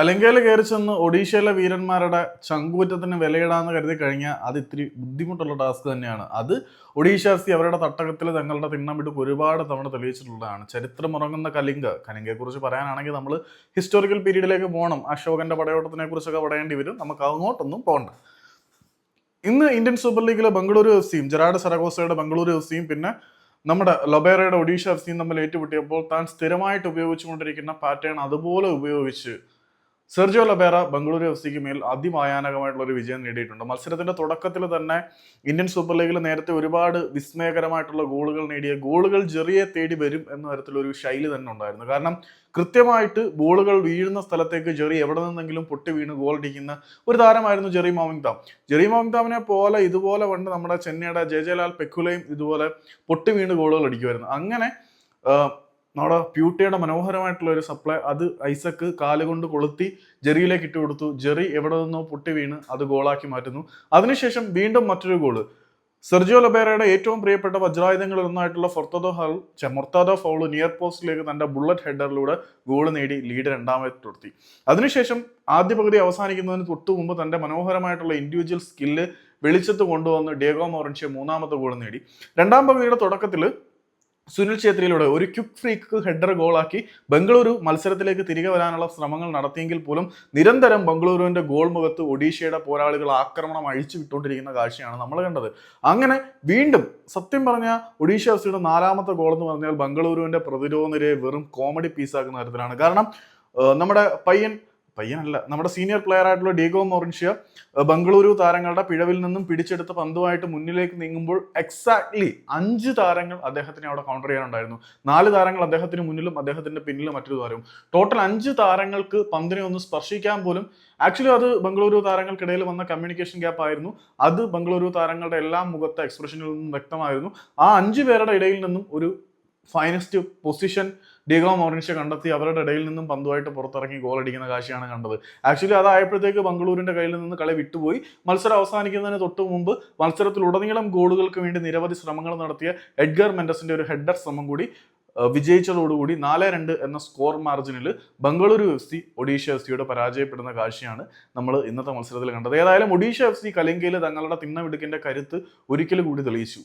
കലങ്കയിൽ കയറി ചെന്ന് ഒഡീഷയിലെ വീരന്മാരുടെ ചങ്കൂറ്റത്തിന് വിലയിടാന്ന് കരുതി കഴിഞ്ഞാൽ അത് ഇത്തിരി ബുദ്ധിമുട്ടുള്ള ടാസ്ക് തന്നെയാണ്. അത് ഒഡീഷ എഫ് സി അവരുടെ തട്ടകത്തിൽ തങ്ങളുടെ തിണ്ണമിട്ട് ഒരുപാട് തവണ തെളിയിച്ചിട്ടുള്ളതാണ്. ചരിത്രമുറങ്ങുന്ന കലിംഗ കലിംഗയെക്കുറിച്ച് പറയാനാണെങ്കിൽ നമ്മൾ ഹിസ്റ്റോറിക്കൽ പീരീഡിലേക്ക് പോകണം. അശോകന്റെ പടയോട്ടത്തിനെ കുറിച്ചൊക്കെ പറയേണ്ടി വരും. നമുക്ക് അങ്ങോട്ടൊന്നും പോകണ്ട ഇന്ന് ഇന്ത്യൻ സൂപ്പർ ലീഗിലെ ബംഗളൂരു എഫ് സിയും ജെറാഡ് സരഗോസയുടെ ബംഗളൂരു എഫ് സിയും പിന്നെ നമ്മുടെ ലൊബേറയുടെ ഒഡീഷ എഫ് സിയും തമ്മിൽ ഏറ്റുമുട്ടിയപ്പോൾ താൻ സ്ഥിരമായിട്ട് ഉപയോഗിച്ചുകൊണ്ടിരിക്കുന്ന പാറ്റേൺ അതുപോലെ ഉപയോഗിച്ച് സെർജിയോ ലബേറ ബംഗളൂരു എഫ് സിക്ക് മേൽ അതിഭയാനകമായിട്ടുള്ള ഒരു വിജയം നേടിയിട്ടുണ്ട്. മത്സരത്തിന്റെ തുടക്കത്തിൽ തന്നെ ഇന്ത്യൻ സൂപ്പർ ലീഗിൽ നേരത്തെ ഒരുപാട് വിസ്മയകരമായിട്ടുള്ള ഗോളുകൾ നേടിയ ഗോളുകൾ ജെറിയെ തേടി വരും എന്ന തരത്തിലൊരു ശൈലി തന്നെ ഉണ്ടായിരുന്നു. കാരണം കൃത്യമായിട്ട് ബോളുകൾ വീഴുന്ന സ്ഥലത്തേക്ക് ജെറി എവിടെ നിന്നെങ്കിലും പൊട്ടി വീണ് ഗോൾ അടിക്കുന്ന ഒരു താരമായിരുന്നു ജെറി മോമിങ്താം ജെറി മോമിങ്താമിനെ പോലെ ഇതുപോലെ വണ്ട് നമ്മുടെ ചെന്നൈയുടെ ജെ ജയലാൽ പെക്കുലയും ഇതുപോലെ പൊട്ടി വീണ് ഗോളുകൾ അടിക്കുമായിരുന്നു. അങ്ങനെ നമ്മുടെ പ്യൂട്ടയുടെ മനോഹരമായിട്ടുള്ള ഒരു സപ്ലൈ അത് ഐസക്ക് കാലുകൊണ്ട് കൊളുത്തി ജെറിയിലേക്ക് ഇട്ട് കൊടുത്തു. ജെറി എവിടെ നിന്നോ പൊട്ടി വീണ് അത് ഗോളാക്കി മാറ്റുന്നു. അതിനുശേഷം വീണ്ടും മറ്റൊരു ഗോൾ സെർജിയോ ലബേറയുടെ ഏറ്റവും പ്രിയപ്പെട്ട വജ്രായുധങ്ങളിൽ ഒന്നായിട്ടുള്ള ഫൊർത്തദോ ഹൾ ഫൗൾ നിയർ പോസ്റ്റിലേക്ക് തന്റെ ബുള്ളറ്റ് ഹെഡറിലൂടെ ഗോൾ നേടി ലീഡ് രണ്ടാമത് നിർത്തി അതിനുശേഷം ആദ്യ പകുതി അവസാനിക്കുന്നതിന് തൊട്ടു മുമ്പ് തന്റെ മനോഹരമായിട്ടുള്ള ഇൻഡിവിജ്വൽ സ്കില്ല് വെളിച്ചത്ത് കൊണ്ടുവന്ന് ഡിയഗോ മോറൻഷ്യ മൂന്നാമത്തെ ഗോൾ നേടി. രണ്ടാം പകുതിയുടെ തുടക്കത്തിൽ സുനിൽ ഛേത്രിയിലൂടെ ഒരു ക്യുക്ക് ഫ്രീക്ക് ഹെഡർ ഗോളാക്കി ബംഗളൂരു മത്സരത്തിലേക്ക് തിരികെ വരാനുള്ള ശ്രമങ്ങൾ നടത്തിയെങ്കിൽ പോലും നിരന്തരം ബംഗളൂരുവിന്റെ ഗോൾ മുഖത്ത് ഒഡീഷയുടെ പോരാളികൾ ആക്രമണം അഴിച്ചു വിട്ടുകൊണ്ടിരിക്കുന്ന കാഴ്ചയാണ് നമ്മൾ കണ്ടത്. അങ്ങനെ വീണ്ടും സത്യം പറഞ്ഞ ഒഡീഷ എഫ് സിയുടെ നാലാമത്തെ ഗോൾ എന്ന് പറഞ്ഞാൽ ബംഗളൂരുവിന്റെ പ്രതിരോധ നിരയെ വെറും കോമഡി പീസാക്കുന്ന തരത്തിലാണ്. കാരണം നമ്മുടെ പയ്യൻ പയ്യനല്ല. നമ്മുടെ സീനിയർ പ്ലെയർ ആയിട്ടുള്ള ഡീഗോ മോറിൻഷ്യ ബംഗളൂരു താരങ്ങളുടെ പിഴവിൽ നിന്നും പിടിച്ചെടുത്ത പന്തുമായിട്ട് മുന്നിലേക്ക് നീങ്ങുമ്പോൾ എക്സാക്ട്ലി അഞ്ച് താരങ്ങൾ അദ്ദേഹത്തിന് അവിടെ കൗണ്ടർ ചെയ്യാനുണ്ടായിരുന്നു. നാല് താരങ്ങൾ അദ്ദേഹത്തിന് മുന്നിലും അദ്ദേഹത്തിന്റെ പിന്നിലും മറ്റൊരു താരവും. ടോട്ടൽ അഞ്ച് താരങ്ങൾക്ക് പന്തിനെ ഒന്ന് സ്പർശിക്കാൻ പോലും ആക്ച്വലി അത് ബംഗളൂരു താരങ്ങൾക്കിടയിൽ വന്ന കമ്മ്യൂണിക്കേഷൻ ഗ്യാപ്പ് ആയിരുന്നു. അത് ബംഗളൂരു താരങ്ങളുടെ എല്ലാ മുഖത്തെ എക്സ്പ്രഷനിൽ നിന്നും വ്യക്തമായിരുന്നു. ആ അഞ്ച് പേരുടെ ഇടയിൽ നിന്നും ഒരു ഫൈനസ്റ്റ് പൊസിഷൻ ഡിഗോ മോറിൻഷ്യ കണ്ടെത്തി അവരുടെ ഇടയിൽ നിന്നും പന്തുമായിട്ട് പുറത്തിറങ്ങി ഗോൾ അടിക്കുന്ന കാഴ്ചയാണ് കണ്ടത്. ആക്ച്വലി അതായപ്പോഴത്തേക്ക് ബംഗളൂരിന്റെ കയ്യിൽ നിന്ന് കളി വിട്ടുപോയി. മത്സരം അവസാനിക്കുന്നതിന് തൊട്ട് മുമ്പ് മത്സരത്തിലുടനീളം ഗോളുകൾക്ക് വേണ്ടി നിരവധി ശ്രമങ്ങൾ നടത്തിയ എഡ്ഗർ മെൻഡസിന്റെ ഒരു ഹെഡർ ശ്രമം കൂടി വിജയിച്ചതോടുകൂടി നാല് രണ്ട് എന്ന score മാർജിനിൽ Bengaluru F C Odisha F സിയോട് പരാജയപ്പെടുന്ന കാഴ്ചയാണ് നമ്മൾ ഇന്നത്തെ മത്സരത്തിൽ കണ്ടത്. ഏതായാലും ഒഡീഷ എഫ് സി കലിംഗയിൽ തങ്ങളുടെ തിണ്ണമിടുക്കിന്റെ കരുത്ത് ഒരിക്കലും കൂടി തെളിയിച്ചു.